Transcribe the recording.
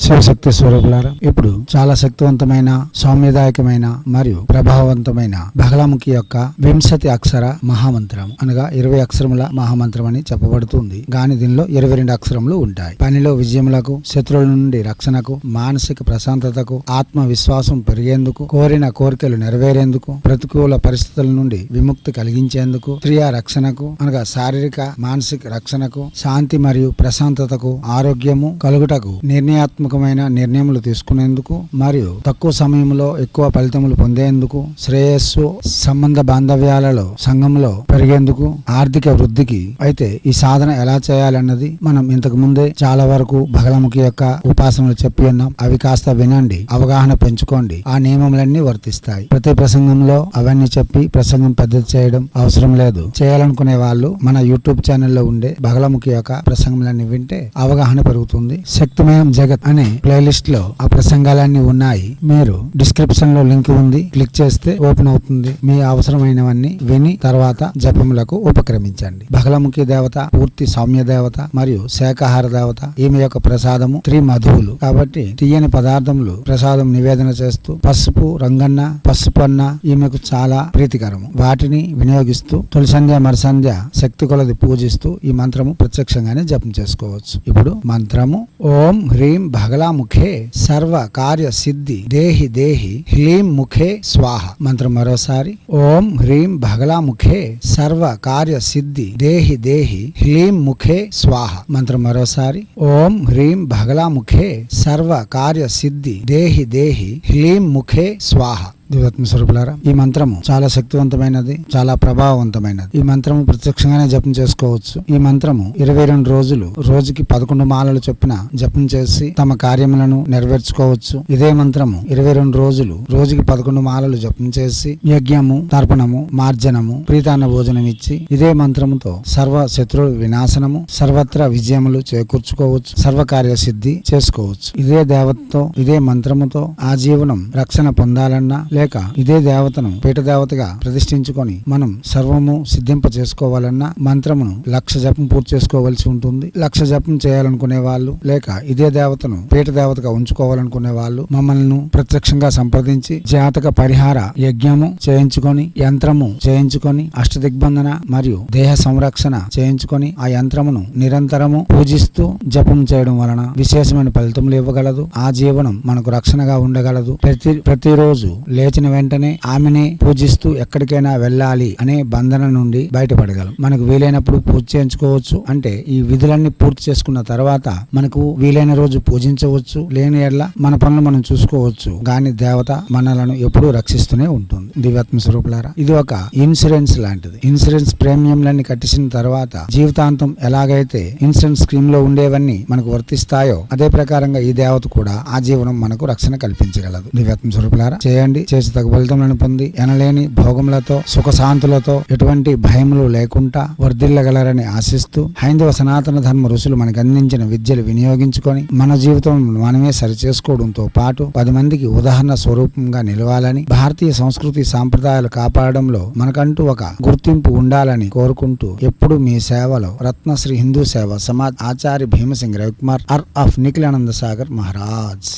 శివశక్తి స్వరూపులారా ఇప్పుడు చాలా శక్తివంతమైన సౌమ్యదాయకమైన మరియు ప్రభావవంతమైన బహలాముఖి యొక్క వింశతి అక్షర మహామంత్రం అనగా ఇరవై అక్షరముల మహామంత్రం అని చెప్పబడుతుంది. గాని దీనిలో ఇరవై రెండు అక్షరములు ఉంటాయి. పనిలో విజయములకు శత్రువుల నుండి రక్షణకు మానసిక ప్రశాంతతకు ఆత్మవిశ్వాసం పెరిగేందుకు కోరిన కోరికలు నెరవేరేందుకు ప్రతికూల పరిస్థితుల నుండి విముక్తి కలిగించేందుకు స్త్రీయ రక్షణకు అనగా శారీరక మానసిక రక్షణకు శాంతి మరియు ప్రశాంతతకు ఆరోగ్యము కలుగుటకు నిర్ణయాత్మక నిర్ణయాత్మకమైన నిర్ణయములు తీసుకునేందుకు మరియు తక్కువ సమయంలో ఎక్కువ ఫలితములు పొందేందుకు శ్రేయస్సు సంబంధ బాంధవ్యాలలో సంఘంలో పెరిగేందుకు ఆర్థిక వృద్ధికి అయితే ఈ సాధన ఎలా చేయాలన్నది మనం ఇంతకు ముందే చాలా వరకు భగలముఖి యొక్క ఉపాసనలు చెప్పి ఉన్నాం. అవి కాస్త వినండి అవగాహన పెంచుకోండి. ఆ నియమములన్నీ వర్తిస్తాయి. ప్రతి ప్రసంగంలో అవన్నీ చెప్పి ప్రసంగం పద్ధతి చేయడం అవసరం లేదు. చేయాలనుకునే వాళ్ళు మన యూట్యూబ్ ఛానల్లో ఉండే భగలముఖి యొక్క ప్రసంగములన్నీ వింటే అవగాహన పెరుగుతుంది. శక్తిమయం జగత్ అనే ప్లేలిస్ట్లో ఆ ప్రసంగాలన్నీ ఉన్నాయి. మీరు డిస్క్రిప్షన్లో లింక్ ఉంది. క్లిక్ చేస్తే ఓపెన్ అవుతుంది. మీ అవసరమైనవన్నీ విని తర్వాత జపములకు ఉపక్రమించండి. బహుళముఖి దేవత పూర్తి సౌమ్య దేవత మరియు శాకాహార దేవత ఈమె యొక్క ప్రసాదము త్రి మధువులు కాబట్టి తీయని పదార్థములు ప్రసాదం నివేదన చేస్తూ పసుపు రంగన్న పసుపు అన్న ఈమెకు చాలా ప్రీతికరము. వాటిని వినియోగిస్తూ తొలి సంధ్య మరుసంధ్య శక్తి కొలది పూజిస్తూ ఈ మంత్రము ప్రత్యక్షంగానే జపం చేసుకోవచ్చు. ఇప్పుడు మంత్రము ఓం హ్రీం బగలాముఖే సర్వ కార్య సిద్ధి దేహి దేహి హ్లీం ముఖే స్వాహ. మంత్రం మరోసారి. ఓం హ్రీం బగలాముఖే సర్వ కార్య సిద్ధి దేహి దేహి హ్లీం ముఖే స్వాహ. మంత్రం మరోసారి. ఓం హ్రీం బగలాముఖే సర్వ కార్య సిద్ధి దేహి దేహి హ్లీం ముఖే స్వాహ. దివ్యాత్మ స్వరూపులారా ఈ మంత్రము చాలా శక్తివంతమైనది చాలా ప్రభావవంతమైనది. ఈ మంత్రము ప్రత్యక్షంగానే జపం చేసుకోవచ్చు. ఈ మంత్రము ఇరవై రెండు రోజులు రోజుకి పదకొండు మాలలు చొప్పున జపం చేసి తమ కార్యములను నెరవేర్చుకోవచ్చు. ఇదే మంత్రము ఇరవై రెండు రోజులు రోజుకి పదకొండు మాలలు జపం చేసి యజ్ఞము తర్పణము మార్జనము ప్రీతాన్న భోజనం ఇచ్చి ఇదే మంత్రముతో సర్వ శత్రు వినాశనము సర్వత్ర విజయములు చేకూర్చుకోవచ్చు సర్వకార్య సిద్ధి చేసుకోవచ్చు. ఇదే దేవతతో ఇదే మంత్రముతో ఆ జీవనం రక్షణ పొందాలన్నా లేక ఇదే దేవతను పీఠ దేవతగా ప్రతిష్ఠించుకొని మనం సర్వము సిద్ధింప చేసుకోవాలన్నా మంత్రమును లక్ష జపం పూర్తి చేసుకోవాల్సి ఉంటుంది. లక్ష జపం చేయాలనుకునే వాళ్ళు లేక ఇదే దేవతను పీఠ దేవతగా ఉంచుకోవాలనుకునే వాళ్ళు మమ్మల్ని ప్రత్యక్షంగా సంప్రదించి జాతక పరిహార యజ్ఞము చేయించుకొని యంత్రము చేయించుకొని అష్టదిగ్బంధన మరియు దేహ సంరక్షణ చేయించుకొని ఆ యంత్రమును నిరంతరము పూజిస్తూ జపం చేయడం వలన విశేషమైన ఫలితములు ఇవ్వగలదు. ఆ జీవనం మనకు రక్షణగా ఉండగలదు. ప్రతి ప్రతిరోజు లే లేచిన వెంటనే ఆమెని పూజిస్తూ ఎక్కడికైనా వెళ్ళాలి అనే బంధన నుండి బయటపడగలం. మనకు వీలైనప్పుడు పూజ చేయించుకోవచ్చు. అంటే ఈ విధులన్నీ పూర్తి చేసుకున్న తర్వాత మనకు వీలైన రోజు పూజించవచ్చు. లేని ఎడ్ల మన పనులు మనం చూసుకోవచ్చు. గాని దేవత మనలను ఎప్పుడూ రక్షిస్తూనే ఉంటుంది. దివ్యాత్మ స్వరూపులారా ఇది ఒక ఇన్సూరెన్స్ లాంటిది. ఇన్సూరెన్స్ ప్రీమియంలన్నీ కట్టించిన తర్వాత జీవితాంతం ఎలాగైతే ఇన్సూరెన్స్ స్కీమ్లో ఉండేవన్నీ మనకు వర్తిస్తాయో అదే ప్రకారంగా ఈ దేవత కూడా ఆ జీవనం మనకు రక్షణ కల్పించగలదు. దివ్యాత్మ స్వరూపులారా చేయండి. చేసి తగు ఫలితములను పొంది ఎనలేని భోగములతో సుఖశాంతులతో ఎటువంటి భయములు లేకుండా వర్ధిల్లగలరని ఆశిస్తూ హైందవ సనాతన ధర్మ ఋషులు మనకు అందించిన విద్యలు వినియోగించుకొని మన జీవితం మనమే సరిచేసుకోవడంతో పాటు పది మందికి ఉదాహరణ స్వరూపంగా నిలవాలని భారతీయ సంస్కృతి సాంప్రదాయాలు కాపాడడంలో మనకంటూ ఒక గుర్తింపు ఉండాలని కోరుకుంటూ ఎప్పుడు మీ సేవలో రత్నశ్రీ హిందూ సేవ సమాజ్ ఆచార్య భీమసింగ్ రవికుమార్ అర్ ఆఫ్ నిఖిలానంద సాగర్ మహారాజ్.